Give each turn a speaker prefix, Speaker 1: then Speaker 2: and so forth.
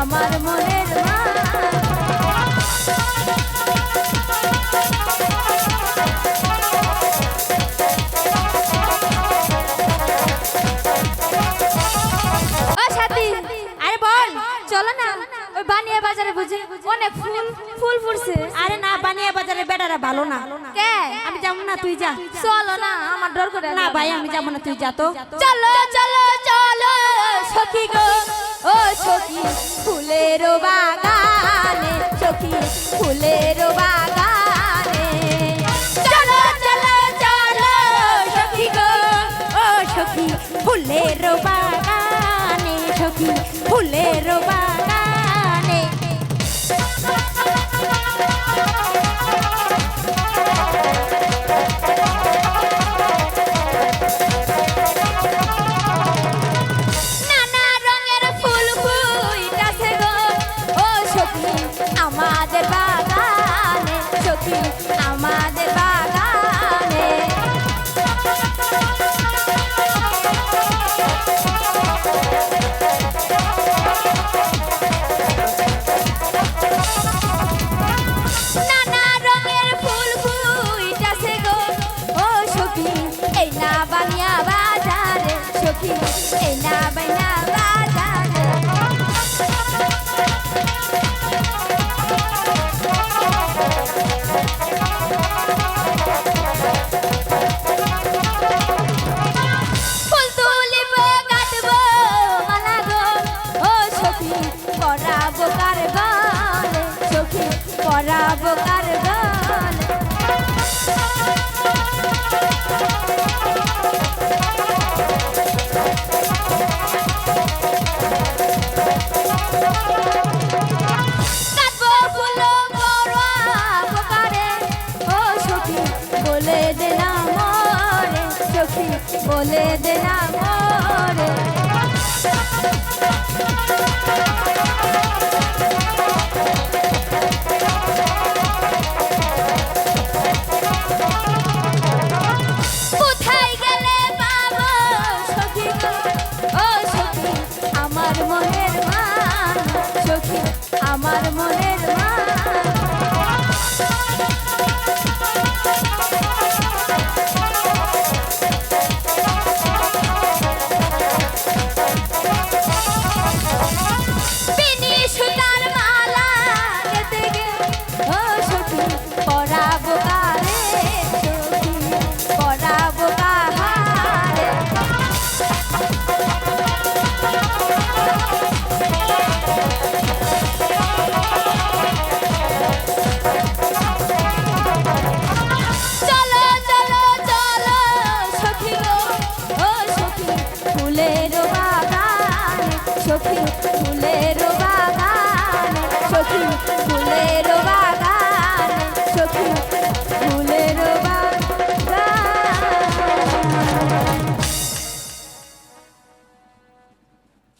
Speaker 1: আমার মনের চলো না। ওই বানিয়া বাজারে বুঝি অনেক ফুল ফুল ফুটছে।
Speaker 2: আরে না বানিয়া বাজারে বেটারা ভালো না।
Speaker 1: কে?
Speaker 2: আমি যাব না তুই যা।
Speaker 1: চলো না আমার ডর করে
Speaker 2: না ভাই আমি যাব না তুই যা তো।
Speaker 1: চলো চলো চলো সখী গো। ও সখী ফুলের বাগানে সখী ফুলের বাগানে। চলো চলো চলো সখী গো, ও সখী ফুলের বাগানে সখী ফুলের বাগানে আমাদের সখী করাবো কার গলে সখী করাবো কার কারে বলে দে না মরে বলে দে আমার মনের মান সখী ফুলের